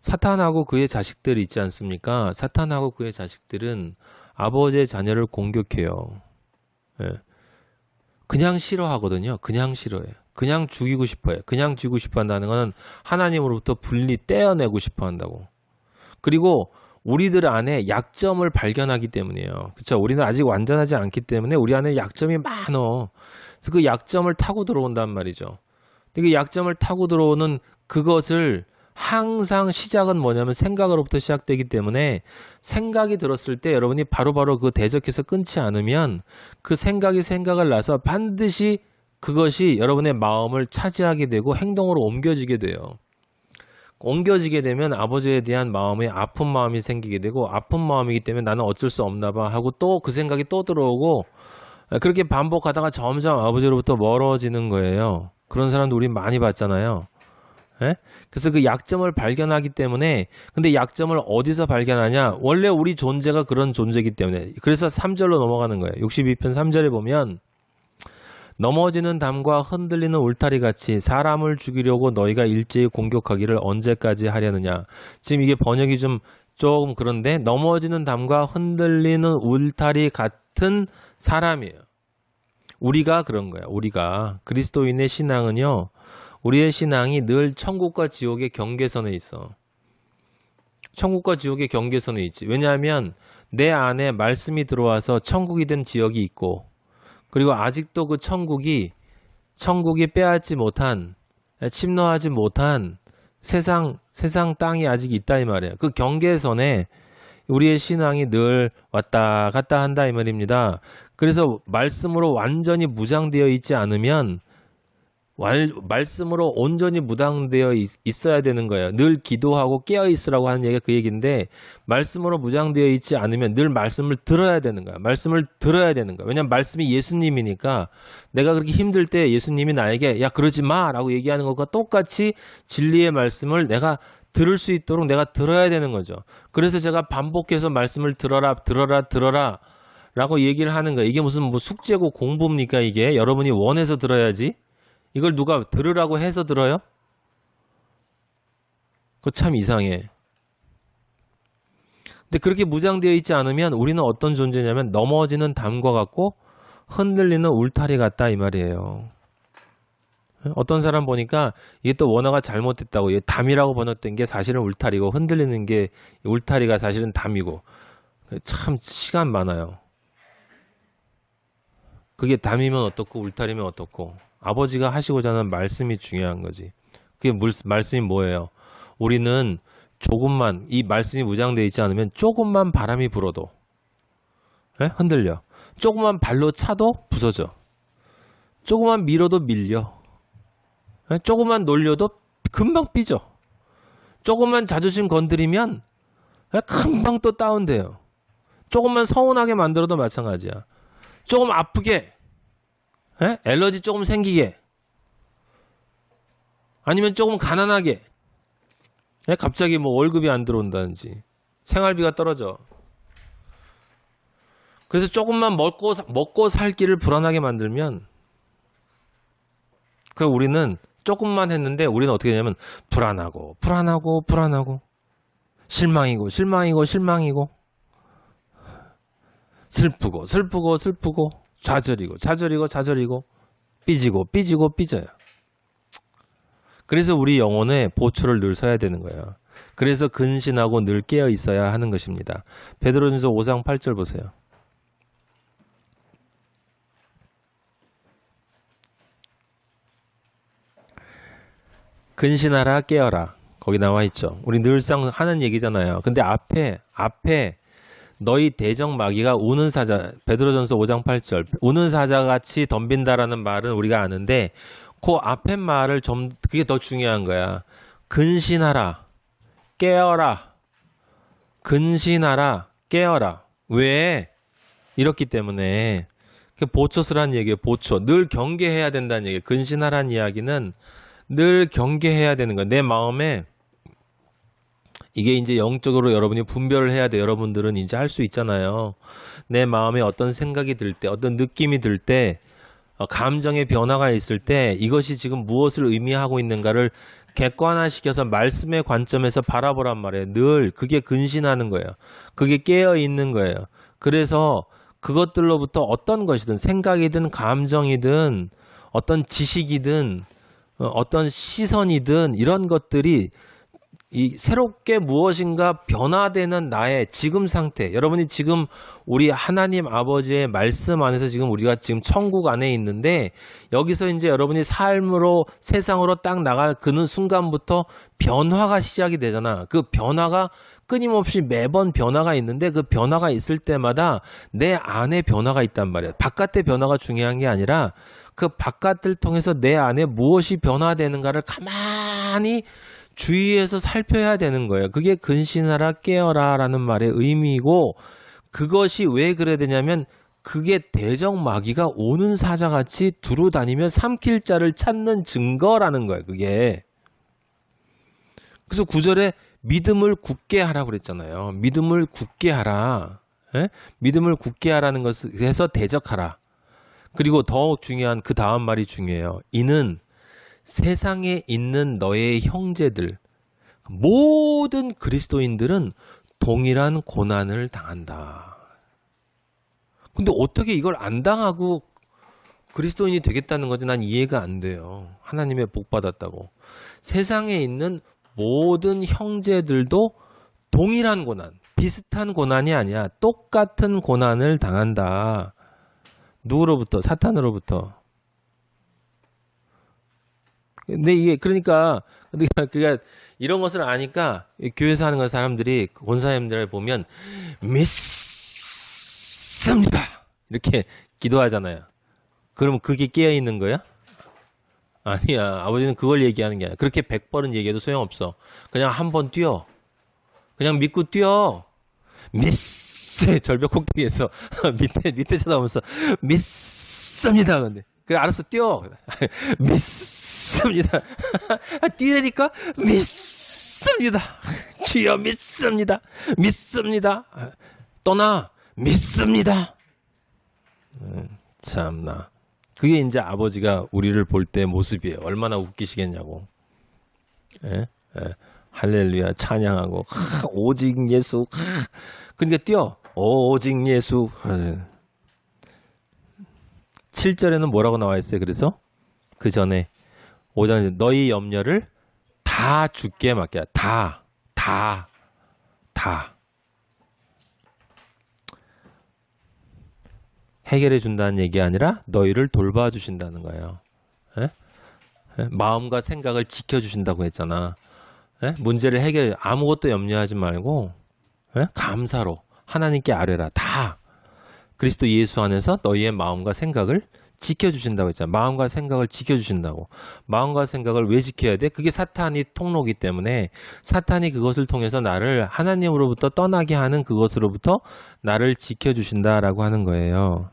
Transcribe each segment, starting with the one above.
사탄하고 그의 자식들이 있지 않습니까? 사탄하고 그의 자식들은 아버지의 자녀를 공격해요. 예. 그냥 싫어하거든요. 그냥 싫어해요. 그냥 죽이고 싶어요. 그냥 죽이고 싶어 한다는 것은 하나님으로부터 분리 떼어내고 싶어 한다고. 그리고 우리들 안에 약점을 발견하기 때문이에요. 그렇죠? 우리는 아직 완전하지 않기 때문에 우리 안에 약점이 많어. 그래서 그 약점을 타고 들어온단 말이죠. 근데 그 약점을 타고 들어오는 그것을 항상 시작은 뭐냐면 생각으로부터 시작되기 때문에 생각이 들었을 때 여러분이 바로바로 그 대적해서 끊지 않으면 그 생각이 생각을 나서 반드시 그것이 여러분의 마음을 차지하게 되고 행동으로 옮겨지게 돼요. 옮겨지게 되면 아버지에 대한 마음에 아픈 마음이 생기게 되고 아픈 마음이기 때문에 나는 어쩔 수 없나 봐 하고 또 그 생각이 또 들어오고 그렇게 반복하다가 점점 아버지로부터 멀어지는 거예요. 그런 사람도 우리 많이 봤잖아요. 예? 그래서 그 약점을 발견하기 때문에 근데 약점을 어디서 발견하냐? 원래 우리 존재가 그런 존재이기 때문에 그래서 3절로 넘어가는 거예요. 62편 3절에 보면 넘어지는 담과 흔들리는 울타리 같이 사람을 죽이려고 너희가 일제히 공격하기를 언제까지 하려느냐. 지금 이게 번역이 좀 조금 그런데 넘어지는 담과 흔들리는 울타리 같은 사람이에요. 우리가 그런 거야. 우리가 그리스도인의 신앙은요. 우리의 신앙이 늘 천국과 지옥의 경계선에 있어. 천국과 지옥의 경계선에 있지. 왜냐하면 내 안에 말씀이 들어와서 천국이 된 지역이 있고 그리고 아직도 그 천국이 천국이 빼앗지 못한 침노하지 못한 세상 세상 땅이 아직 있다 이 말이에요. 그 경계선에 우리의 신앙이 늘 왔다 갔다 한다 이 말입니다. 그래서 말씀으로 완전히 무장되어 있지 않으면 말, 말씀으로 온전히 무장되어 있, 있어야 되는 거예요. 늘 기도하고 깨어 있으라고 하는 얘기가 그 얘기인데 말씀으로 무장되어 있지 않으면 늘 말씀을 들어야 되는 거야. 말씀을 들어야 되는 거야. 왜냐면 말씀이 예수님이니까 내가 그렇게 힘들 때 예수님이 나에게 야 그러지 마라고 얘기하는 것과 똑같이 진리의 말씀을 내가 들을 수 있도록 내가 들어야 되는 거죠. 그래서 제가 반복해서 말씀을 들어라 들어라 들어라 라고 얘기를 하는 거예요. 이게 무슨 뭐 숙제고 공부입니까 이게 여러분이 원해서 들어야지. 이걸 누가 들으라고 해서 들어요? 그거 참 이상해. 근데 그렇게 무장되어 있지 않으면 우리는 어떤 존재냐면 넘어지는 담과 같고 흔들리는 울타리 같다 이 말이에요. 어떤 사람 보니까 이게 또 원어가 잘못됐다고 이게 담이라고 번역된 게 사실은 울타리고 흔들리는 게 울타리가 사실은 담이고 참 시간 많아요. 그게 담이면 어떻고 울타리면 어떻고 아버지가 하시고자 하는 말씀이 중요한 거지. 그게 물, 말씀이 뭐예요? 우리는 조금만 이 말씀이 무장되어 있지 않으면 조금만 바람이 불어도 예? 흔들려. 조금만 발로 차도 부서져. 조금만 밀어도 밀려. 예? 조금만 놀려도 금방 삐져. 조금만 자존심 건드리면 예? 금방 또 다운돼요. 조금만 서운하게 만들어도 마찬가지야. 조금 아프게 에? 엘러지 조금 생기게 아니면 조금 가난하게 에? 갑자기 뭐 월급이 안 들어온다든지 생활비가 떨어져 그래서 조금만 먹고 사- 먹고 살 길을 불안하게 만들면 그 우리는 조금만 했는데 우리는 어떻게 되냐면 불안하고 불안하고 불안하고 실망이고 실망이고 실망이고 슬프고 슬프고 슬프고 좌절이고 좌절이고 좌절이고 삐지고 삐지고 삐져요. 그래서 우리 영혼에 보초를 늘 서야 되는 거예요. 그래서 근신하고 늘 깨어 있어야 하는 것입니다. 베드로전서 5장 8절 보세요. 근신하라 깨어라. 거기 나와 있죠. 우리 늘상 하는 얘기잖아요. 근데 앞에 앞에 너희 대적 마귀가 우는 사자 베드로전서 5장 8절 우는 사자 같이 덤빈다라는 말은 우리가 아는데 그 앞에 말을 좀 그게 더 중요한 거야. 근신하라. 깨어라. 근신하라. 깨어라. 왜? 이렇기 때문에 그 보초스란 얘기예요. 보초. 늘 경계해야 된다는 얘기예요. 근신하라는 이야기는 늘 경계해야 되는 거야. 내 마음에 이게 이제 영적으로 여러분이 분별을 해야 돼. 여러분들은 이제 할 수 있잖아요. 내 마음에 어떤 생각이 들 때, 어떤 느낌이 들 때, 어, 감정의 변화가 있을 때 이것이 지금 무엇을 의미하고 있는가를 객관화시켜서 말씀의 관점에서 바라보란 말이에요. 늘 그게 근신하는 거예요. 그게 깨어 있는 거예요. 그래서 그것들로부터 어떤 것이든 생각이든 감정이든 어떤 지식이든 어, 어떤 시선이든 이런 것들이 이 새롭게 무엇인가 변화되는 나의 지금 상태. 여러분이 지금 우리 하나님 아버지의 말씀 안에서 지금 우리가 지금 천국 안에 있는데 여기서 이제 여러분이 삶으로 세상으로 딱 나갈 그는 순간부터 변화가 시작이 되잖아. 그 변화가 끊임없이 매번 변화가 있는데 그 변화가 있을 때마다 내 안에 변화가 있단 말이야. 바깥의 변화가 중요한 게 아니라 그 바깥을 통해서 내 안에 무엇이 변화되는가를 가만히 주의해서 살펴야 되는 거예요. 그게 근신하라 깨어라라는 말의 의미이고 그것이 왜 그래야 되냐면 그게 대적마귀가 오는 사자같이 두루 다니며 삼킬 자를 찾는 증거라는 거예요. 그게 그래서 구절에 믿음을 굳게 하라고 그랬잖아요. 믿음을 굳게 하라. 예? 믿음을 굳게 하라는 것을 해서 대적하라. 그리고 더욱 중요한 그 다음 말이 중요해요. 이는 세상에 있는 너의 형제들, 모든 그리스도인들은 동일한 고난을 당한다. 근데 어떻게 이걸 안 당하고 그리스도인이 되겠다는 건지 난 이해가 안 돼요. 하나님의 복 받았다고. 세상에 있는 모든 형제들도 동일한 고난, 비슷한 고난이 아니야. 똑같은 고난을 당한다. 누구로부터? 사탄으로부터. 근데 이게 그러니까 그러니까 이런 것을 아니까 이 교회에서 하는 건 사람들이 그 권사님들을 보면 믿습니다 이렇게 기도하잖아요. 그러면 그게 깨어 있는 거야? 아니야. 아버지는 그걸 얘기하는 게 아니야. 그렇게 백 번은 얘기해도 소용없어. 그냥 한 번 뛰어. 그냥 믿고 뛰어. 믿세 절벽 꼭대기에서 밑에 밑에 쳐다보면서 믿습니다. 근데 그래 알았어 뛰어. 믿 습니다. 뛰라니까 믿습니다. 주여 믿습니다. 믿습니다. 떠나 믿습니다. 음, 참나. 그게 이제 아버지가 우리를 볼 때 모습이에요. 얼마나 웃기시겠냐고. 예? 예. 할렐루야 찬양하고 하, 오직 예수. 하. 그러니까 뛰어. 오직 예수. 예. 7절에는 뭐라고 나와 있어요? 그래서 그 전에 5절 너희 염려를 다 죽게 맡겨. 다. 다. 다. 해결해 준다는 얘기 아니라 너희를 돌봐 주신다는 거예요. 예? 예? 마음과 생각을 지켜 주신다고 했잖아. 예? 문제를 해결 아무것도 염려하지 말고 예? 감사로 하나님께 아뢰라. 다 그리스도 예수 안에서 너희의 마음과 생각을 지켜 주신다고 했잖아. 마음과 생각을 지켜 주신다고. 마음과 생각을 왜 지켜야 돼? 그게 사탄이 통로기 때문에 사탄이 그것을 통해서 나를 하나님으로부터 떠나게 하는 그것으로부터 나를 지켜 주신다라고 하는 거예요.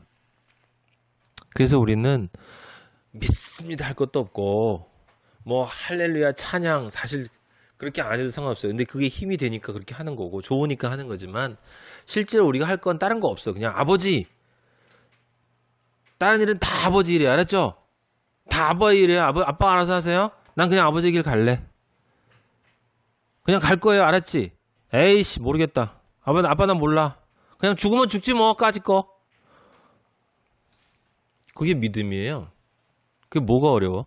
그래서 우리는 믿습니다 할 것도 없고 뭐 할렐루야 찬양 사실 그렇게 안 해도 상관없어요. 근데 그게 힘이 되니까 그렇게 하는 거고 좋으니까 하는 거지만 실제로 우리가 할 건 다른 거 없어. 그냥 아버지 다른 일은 다 아버지 일이야. 알았죠? 다 아버지 일이에요. 아버, 아빠 알아서 하세요. 난 그냥 아버지 길 갈래. 그냥 갈 거예요. 알았지? 에이씨 모르겠다. 아빠 아빠 난 몰라. 그냥 죽으면 죽지 뭐 까짓 거. 그게 믿음이에요. 그게 뭐가 어려워?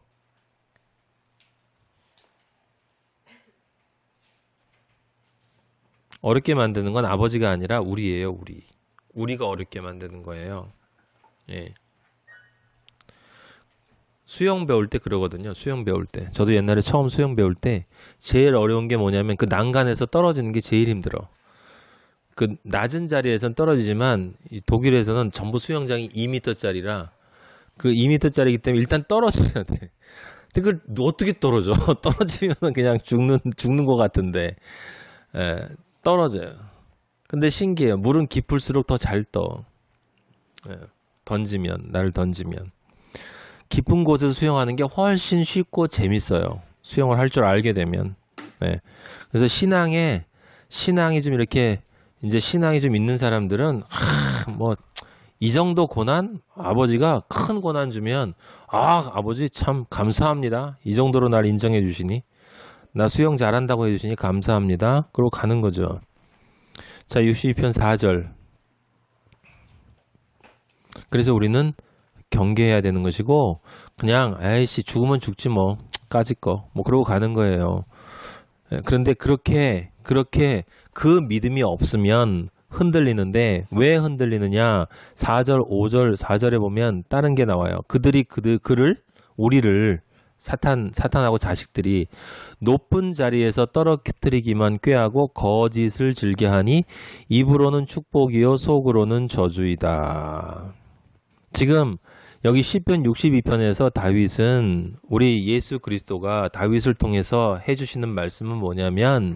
어렵게 만드는 건 아버지가 아니라 우리예요, 우리. 우리가 어렵게 만드는 거예요. 예. 수영 배울 때 그러거든요. 수영 배울 때. 저도 옛날에 처음 수영 배울 때 제일 어려운 게 뭐냐면 그 난간에서 떨어지는 게 제일 힘들어. 그 낮은 자리에선 떨어지지만 이 독일에서는 전부 수영장이 2m짜리라 그 2m짜리이기 때문에 일단 떨어져야 돼. 근데 그걸 어떻게 떨어져? 떨어지면 그냥 죽는 죽는 것 같은데. 예, 떨어져요. 근데 신기해요. 물은 깊을수록 더 잘 떠. 예, 던지면 나를 던지면 깊은 곳에서 수영하는 게 훨씬 쉽고 재밌어요. 수영을 할 줄 알게 되면. 네. 그래서 신앙에 신앙이 좀 이렇게 이제 신앙이 좀 있는 사람들은 뭐이 정도 고난 아버지가 큰 고난 주면 아 아버지 참 감사합니다. 이 정도로 날 인정해 주시니 나 수영 잘한다고 해 주시니 감사합니다. 그러고 가는 거죠. 자, 62편 4절. 그래서 우리는 경계해야 되는 것이고, 그냥, 아이씨, 죽으면 죽지 뭐, 까짓 거. 뭐, 그러고 가는 거예요. 예, 그런데 그렇게, 그렇게 그 믿음이 없으면 흔들리는데, 왜 흔들리느냐? 4절, 5절, 4절에 보면 다른 게 나와요. 그들이 그들, 그를, 우리를, 사탄, 사탄하고 자식들이 높은 자리에서 떨어뜨리기만 꾀하고 거짓을 즐겨하니 입으로는 축복이요 속으로는 저주이다. 지금 여기 시편 62편에서 다윗은 우리 예수 그리스도가 다윗을 통해서 해주시는 말씀은 뭐냐면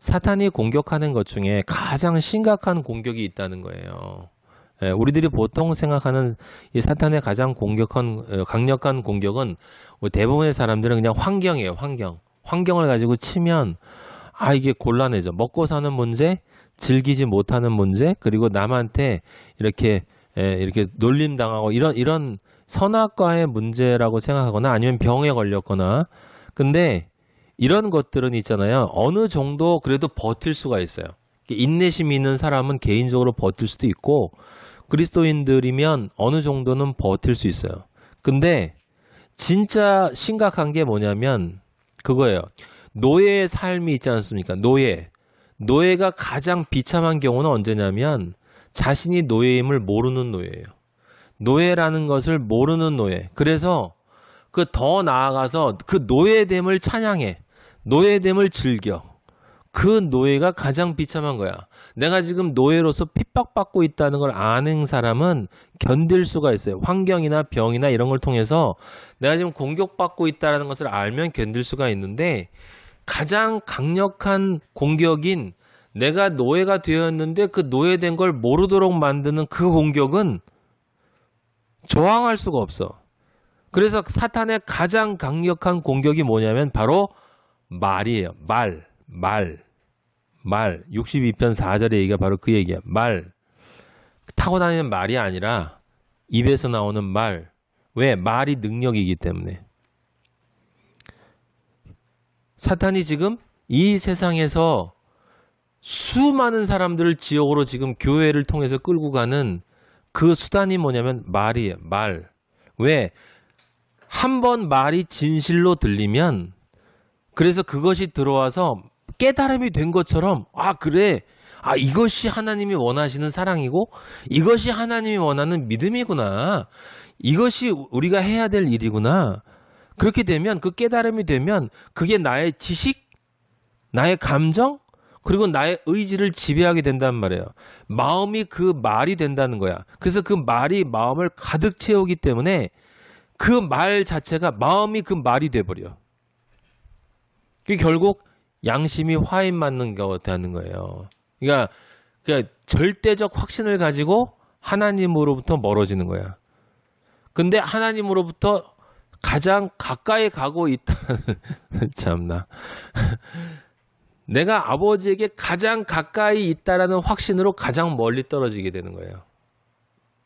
사탄이 공격하는 것 중에 가장 심각한 공격이 있다는 거예요. 예, 우리들이 보통 생각하는 이 사탄의 가장 공격한 어, 강력한 공격은 뭐 대부분의 사람들은 그냥 환경이에요. 환경. 환경을 가지고 치면 아 이게 곤란해져. 먹고 사는 문제, 즐기지 못하는 문제, 그리고 남한테 이렇게 예, 이렇게 놀림 당하고 이런 이런 선악과의 문제라고 생각하거나 아니면 병에 걸렸거나 근데 이런 것들은 있잖아요. 어느 정도 그래도 버틸 수가 있어요. 인내심이 있는 사람은 개인적으로 버틸 수도 있고 그리스도인들이면 어느 정도는 버틸 수 있어요. 근데 진짜 심각한 게 뭐냐면 그거예요. 노예의 삶이 있지 않습니까? 노예. 노예가 가장 비참한 경우는 언제냐면 자신이 노예임을 모르는 노예예요. 노예라는 것을 모르는 노예. 그래서 그 더 나아가서 그 노예됨을 찬양해. 노예됨을 즐겨. 그 노예가 가장 비참한 거야. 내가 지금 노예로서 핍박받고 있다는 걸 아는 사람은 견딜 수가 있어요. 환경이나 병이나 이런 걸 통해서 내가 지금 공격받고 있다는 것을 알면 견딜 수가 있는데 가장 강력한 공격인 내가 노예가 되었는데 그 노예된 걸 모르도록 만드는 그 공격은 저항할 수가 없어. 그래서 사탄의 가장 강력한 공격이 뭐냐면 바로 말이에요. 말, 말, 말. 62편 4절의 얘기가 바로 그 얘기야. 말. 타고 다니는 말이 아니라 입에서 나오는 말. 왜? 말이 능력이기 때문에. 사탄이 지금 이 세상에서 수많은 사람들을 지옥으로 지금 교회를 통해서 끌고 가는 그 수단이 뭐냐면 말이에요. 말. 왜? 한 번 말이 진실로 들리면 그래서 그것이 들어와서 깨달음이 된 것처럼 아 그래 아 이것이 하나님이 원하시는 사랑이고 이것이 하나님이 원하는 믿음이구나 이것이 우리가 해야 될 일이구나 그렇게 되면 그 깨달음이 되면 그게 나의 지식 나의 감정 그리고 나의 의지를 지배하게 된단 말이에요 마음이 그 말이 된다는 거야 그래서 그 말이 마음을 가득 채우기 때문에 그 말 자체가 마음이 그 말이 돼버려 그 결국 양심이 화인 맞는 것 같다는 거예요. 그러니까, 그러니까 절대적 확신을 가지고 하나님으로부터 멀어지는 거야. 근데 하나님으로부터 가장 가까이 가고 있다. 참나. 내가 아버지에게 가장 가까이 있다라는 확신으로 가장 멀리 떨어지게 되는 거예요.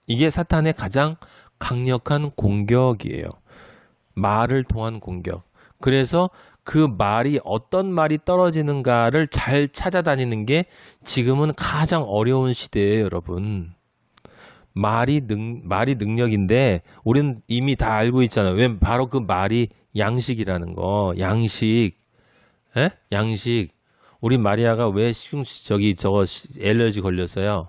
이게 사탄의 가장 강력한 공격이에요. 말을 통한 공격. 그래서 그 말이 어떤 말이 떨어지는가를 잘 찾아다니는 게 지금은 가장 어려운 시대예요, 여러분. 말이 능, 말이 능력인데 우리는 이미 다 알고 있잖아요. 왜 바로 그 말이 양식이라는 거. 양식. 에? 양식. 우리 마리아가 왜 시중 저기 저거 엘러지 걸렸어요?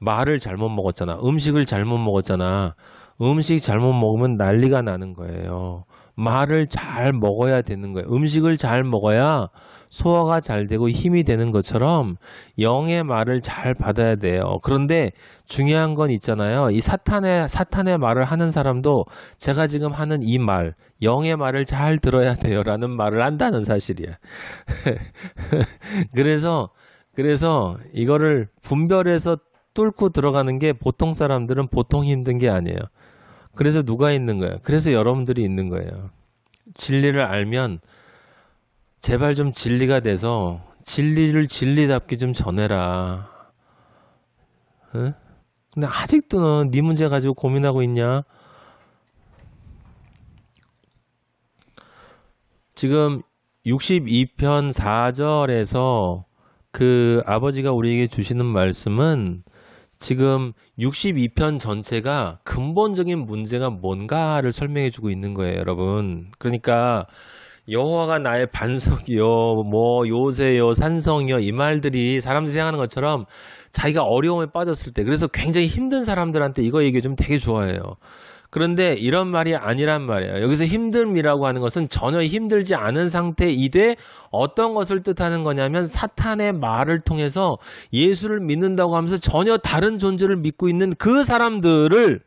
말을 잘못 먹었잖아. 음식을 잘못 먹었잖아. 음식 잘못 먹으면 난리가 나는 거예요. 말을 잘 먹어야 되는 거예요. 음식을 잘 먹어야 소화가 잘 되고 힘이 되는 것처럼 영의 말을 잘 받아야 돼요. 그런데 중요한 건 있잖아요. 이 사탄의 사탄의 말을 하는 사람도 제가 지금 하는 이 말, 영의 말을 잘 들어야 돼요라는 말을 한다는 사실이야. 그래서 그래서 이거를 분별해서 뚫고 들어가는 게 보통 사람들은 보통 힘든 게 아니에요. 그래서 누가 있는 거예요? 그래서 여러분들이 있는 거예요. 진리를 알면 제발 좀 진리가 돼서 진리를 진리답게 좀 전해라. 응? 근데 아직도 너네 문제 가지고 고민하고 있냐? 지금 62편 4절에서 그 아버지가 우리에게 주시는 말씀은 지금 62편 전체가 근본적인 문제가 뭔가를 설명해 주고 있는 거예요, 여러분. 그러니까 여호와가 나의 반석이요, 뭐 요새요, 산성이요 이 말들이 사람들이 생각하는 것처럼 자기가 어려움에 빠졌을 때 그래서 굉장히 힘든 사람들한테 이거 얘기해 주면 되게 좋아해요. 그런데 이런 말이 아니란 말이에요. 여기서 힘듦이라고 하는 것은 전혀 힘들지 않은 상태이되 어떤 것을 뜻하는 거냐면 사탄의 말을 통해서 예수를 믿는다고 하면서 전혀 다른 존재를 믿고 있는 그 사람들을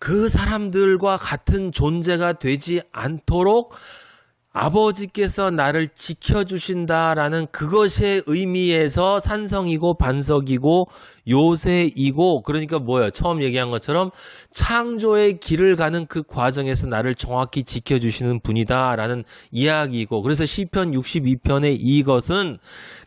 그 사람들과 같은 존재가 되지 않도록 아버지께서 나를 지켜주신다라는 그것의 의미에서 산성이고 반석이고 요새이고 그러니까 뭐예요? 처음 얘기한 것처럼 창조의 길을 가는 그 과정에서 나를 정확히 지켜주시는 분이다라는 이야기이고 그래서 시편 62편의 이것은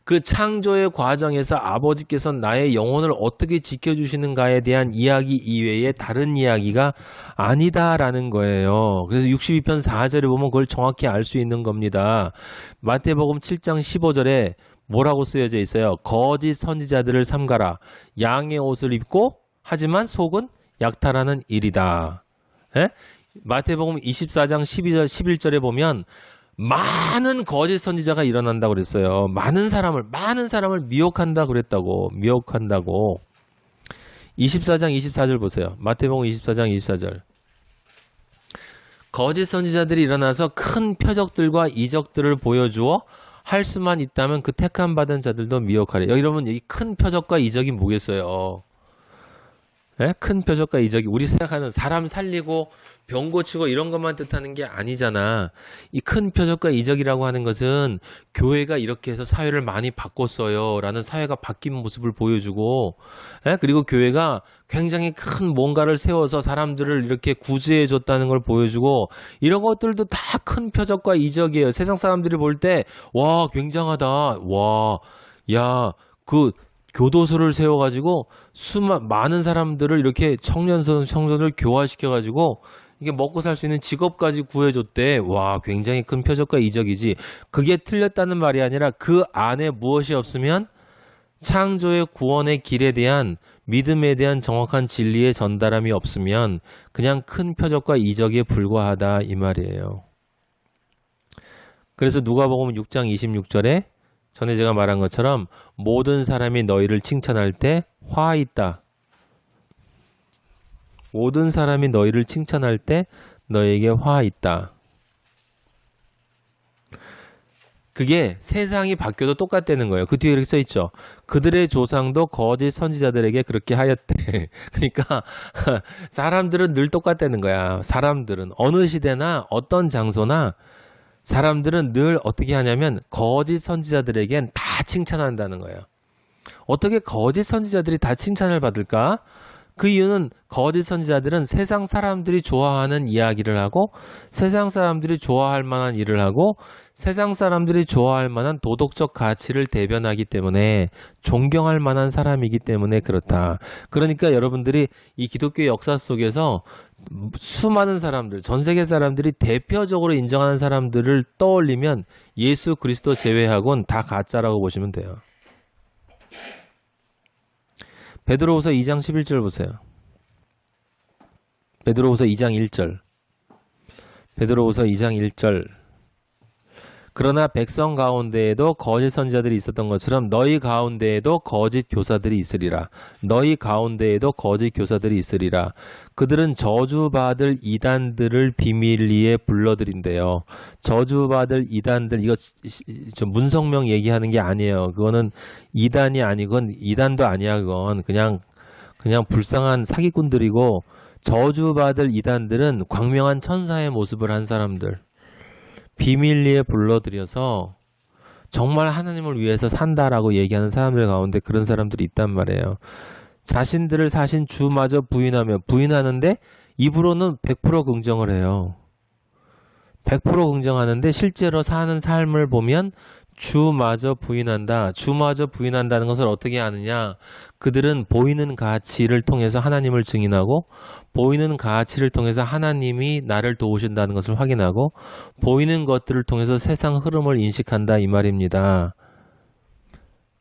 그 창조의 과정에서 아버지께서 나의 영혼을 어떻게 지켜주시는가에 대한 이야기 이외에 다른 이야기가 아니다라는 거예요. 그래서 62편 4절에 보면 그걸 정확히 알 수 있는 겁니다. 마태복음 7장 15절에 뭐라고 쓰여져 있어요? 거짓 선지자들을 삼가라. 양의 옷을 입고 하지만 속은 약탈하는 일이다. 예? 마태복음 24장 12절 11절에 보면 많은 거짓 선지자가 일어난다고 그랬어요. 많은 사람을 많은 사람을 미혹한다 그랬다고. 미혹한다고. 24장 24절 보세요. 마태복음 24장 24절. 거짓 선지자들이 일어나서 큰 표적들과 이적들을 보여주어 할 수만 있다면 그 택함 받은 자들도 미혹하래. 여러분 이 큰 표적과 이적이 뭐겠어요? 예? 큰 표적과 이적이 우리 생각하는 사람 살리고 병 고치고 이런 것만 뜻하는 게 아니잖아. 이 큰 표적과 이적이라고 하는 것은 교회가 이렇게 해서 사회를 많이 바꿨어요. 라는 사회가 바뀐 모습을 보여주고, 예? 그리고 교회가 굉장히 큰 뭔가를 세워서 사람들을 이렇게 구제해 줬다는 걸 보여주고, 이런 것들도 다 큰 표적과 이적이에요. 세상 사람들이 볼 때, 와, 굉장하다. 와, 야, 그, 교도소를 세워가지고 수많 많은 사람들을 이렇게 청년선 청년을 교화시켜가지고 이게 먹고 살 수 있는 직업까지 구해줬대. 와, 굉장히 큰 표적과 이적이지. 그게 틀렸다는 말이 아니라 그 안에 무엇이 없으면 창조의 구원의 길에 대한 믿음에 대한 정확한 진리의 전달함이 없으면 그냥 큰 표적과 이적에 불과하다 이 말이에요. 그래서 누가복음 6장 26절에 전에 제가 말한 것처럼 모든 사람이 너희를 칭찬할 때 화 있다. 모든 사람이 너희를 칭찬할 때 너에게 화 있다. 그게 세상이 바뀌어도 똑같다는 거예요. 그 뒤에 이렇게 써 있죠. 그들의 조상도 거짓 선지자들에게 그렇게 하였대. 그러니까 사람들은 늘 똑같다는 거야. 사람들은 어느 시대나 어떤 장소나 사람들은 늘 어떻게 하냐면 거짓 선지자들에겐 다 칭찬한다는 거예요. 어떻게 거짓 선지자들이 다 칭찬을 받을까? 그 이유는 거짓 선지자들은 세상 사람들이 좋아하는 이야기를 하고 세상 사람들이 좋아할 만한 일을 하고 세상 사람들이 좋아할 만한 도덕적 가치를 대변하기 때문에 존경할 만한 사람이기 때문에 그렇다. 그러니까 여러분들이 이 기독교 역사 속에서 수많은 사람들, 전 세계 사람들이 대표적으로 인정하는 사람들을 떠올리면 예수 그리스도 제외하고는 다 가짜라고 보시면 돼요. 베드로후서 2장 11절 보세요. 베드로후서 2장 1절. 베드로후서 2장 1절. 그러나 백성 가운데에도 거짓 선지자들이 있었던 것처럼 너희 가운데에도 거짓 교사들이 있으리라. 너희 가운데에도 거짓 교사들이 있으리라. 그들은 저주받을 이단들을 비밀리에 불러들인대요. 저주받을 이단들 이거 좀 문성명 얘기하는 게 아니에요. 그거는 이단이 아니건 이단도 아니야. 그건 그냥 그냥 불쌍한 사기꾼들이고 저주받을 이단들은 광명한 천사의 모습을 한 사람들. 비밀리에 불러들여서 정말 하나님을 위해서 산다라고 얘기하는 사람들 가운데 그런 사람들이 있단 말이에요. 자신들을 사신 주마저 부인하며 부인하는데 입으로는 100% 긍정을 해요. 100% 긍정하는데 실제로 사는 삶을 보면 주마저 부인한다. 주마저 부인한다는 것을 어떻게 아느냐? 그들은 보이는 가치를 통해서 하나님을 증인하고 보이는 가치를 통해서 하나님이 나를 도우신다는 것을 확인하고 보이는 것들을 통해서 세상 흐름을 인식한다 이 말입니다.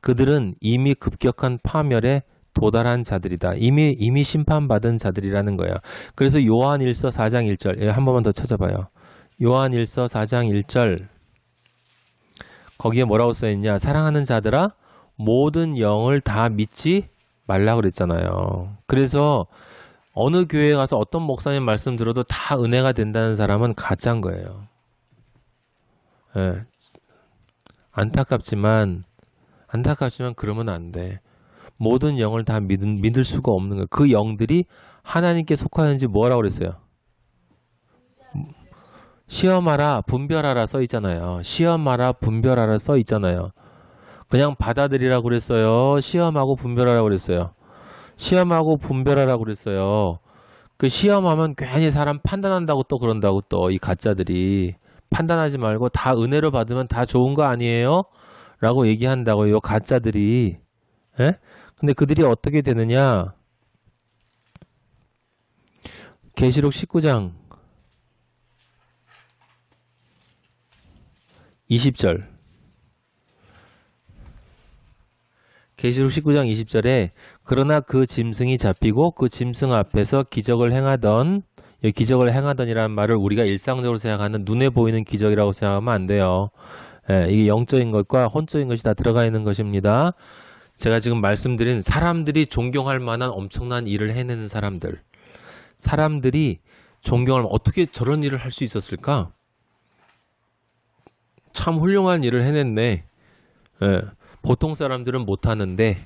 그들은 이미 급격한 파멸에 도달한 자들이다. 이미 이미 심판받은 자들이라는 거야. 그래서 요한 1서 4장 1절. 예, 한 번만 더 찾아봐요. 요한 1서 4장 1절. 거기에 뭐라고 써 있냐? 사랑하는 자들아 모든 영을 다 믿지 말라 그랬잖아요. 그래서 어느 교회에 가서 어떤 목사님 말씀 들어도 다 은혜가 된다는 사람은 가짜인 거예요. 예. 안타깝지만 안타깝지만 그러면 안 돼. 모든 영을 다 믿, 믿을 수가 없는 거예요. 그 영들이 하나님께 속하는지 뭐라고 그랬어요? 시험하라, 분별하라 써 있잖아요. 시험하라, 분별하라 써 있잖아요. 그냥 받아들이라고 그랬어요. 시험하고 분별하라고 그랬어요. 시험하고 분별하라고 그랬어요. 그 시험하면 괜히 사람 판단한다고 또 그런다고 또 이 가짜들이 판단하지 말고 다 은혜로 받으면 다 좋은 거 아니에요? 라고 얘기한다고 요 가짜들이 예? 근데 그들이 어떻게 되느냐? 계시록 19장 20절 계시록 19장 20절에 그러나 그 짐승이 잡히고 그 짐승 앞에서 기적을 행하던 이 기적을 행하던이라는 말을 우리가 일상적으로 생각하는 눈에 보이는 기적이라고 생각하면 안 돼요. 예, 이게 영적인 것과 혼적인 것이 다 들어가 있는 것입니다. 제가 지금 말씀드린 사람들이 존경할 만한 엄청난 일을 해내는 사람들. 사람들이 존경을 어떻게 저런 일을 할 수 있었을까? 참 훌륭한 일을 해냈네. 예, 보통 사람들은 못하는데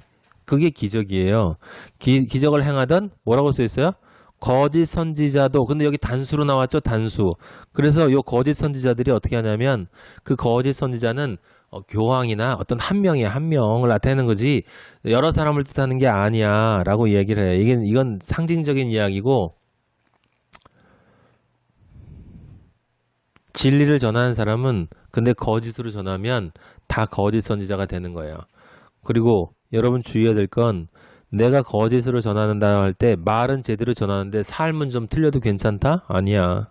그게 기적이에요. 기, 기적을 행하던 뭐라고 써 있어요? 거짓 선지자도 근데 여기 단수로 나왔죠 단수 그래서 요 거짓 선지자들이 어떻게 하냐면 그 거짓 선지자는 어, 교황이나 어떤 한 명이 한 명을 나타내는 거지 여러 사람을 뜻하는 게 아니야라고 얘기를 해요 이게 이건 상징적인 이야기고 진리를 전하는 사람은 근데 거짓으로 전하면 다 거짓 선지자가 되는 거예요 그리고 여러분 주의해야 될 건 내가 거짓으로 전하는다 할 때 말은 제대로 전하는데 삶은 좀 틀려도 괜찮다? 아니야.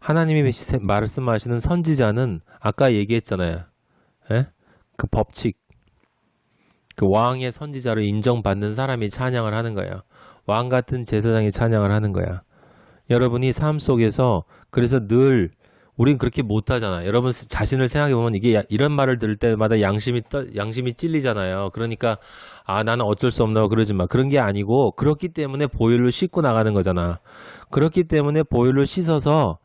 하나님이 세- 말씀하시는 선지자는 아까 얘기했잖아요. 예? 그 법칙. 그 왕의 선지자로 인정받는 사람이 찬양을 하는 거야. 왕 같은 제사장이 찬양을 하는 거야. 여러분이 삶 속에서 그래서 늘 우린 그렇게 못하잖아. 여러분 스- 자신을 생각해 보면 이게 야- 이런 말을 들을 때마다 양심이 떠, 양심이 찔리잖아요. 그러니까 아 나는 어쩔 수 없나 그러지 마. 그런 게 아니고 그렇기 때문에 보혈로 씻고 나가는 거잖아. 그렇기 때문에 보혈로 씻어서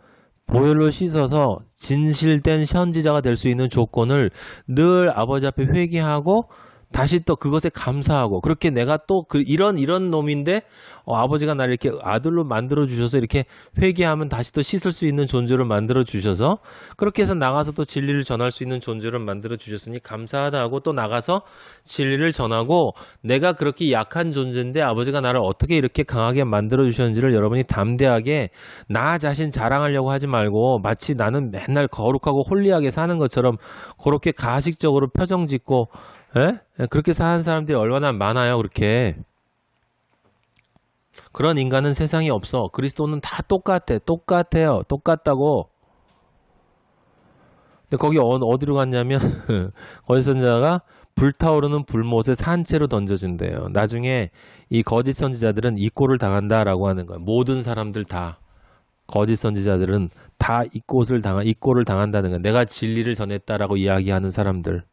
보혈로 씻어서 진실된 선지자가 될 수 있는 조건을 늘 아버지 앞에 회개하고 다시 또 그것에 감사하고 그렇게 내가 또 그 이런 이런 놈인데 어, 아버지가 나를 이렇게 아들로 만들어 주셔서 이렇게 회개하면 다시 또 씻을 수 있는 존재로 만들어 주셔서 그렇게 해서 나가서 또 진리를 전할 수 있는 존재로 만들어 주셨으니 감사하다 하고 또 나가서 진리를 전하고 내가 그렇게 약한 존재인데 아버지가 나를 어떻게 이렇게 강하게 만들어 주셨는지를 여러분이 담대하게 나 자신 자랑하려고 하지 말고 마치 나는 맨날 거룩하고 홀리하게 사는 것처럼 그렇게 가식적으로 표정 짓고 에? 예, 그렇게 사는 사람들이 얼마나 많아요 그렇게 그런 인간은 세상에 없어 그리스도는 다 똑같아 똑같아요 똑같다고 근데 거기 어, 어디로 갔냐면 거짓 선지자가 불타오르는 불못에 산채로 던져진대요. 나중에 이 거짓 선지자들은 이 꼴을 당한다라고 하는 거예요. 모든 사람들 다 거짓 선지자들은 다 이 꼴을 당한 이 꼴을 당한다는 거예요. 내가 진리를 전했다라고 이야기하는 사람들.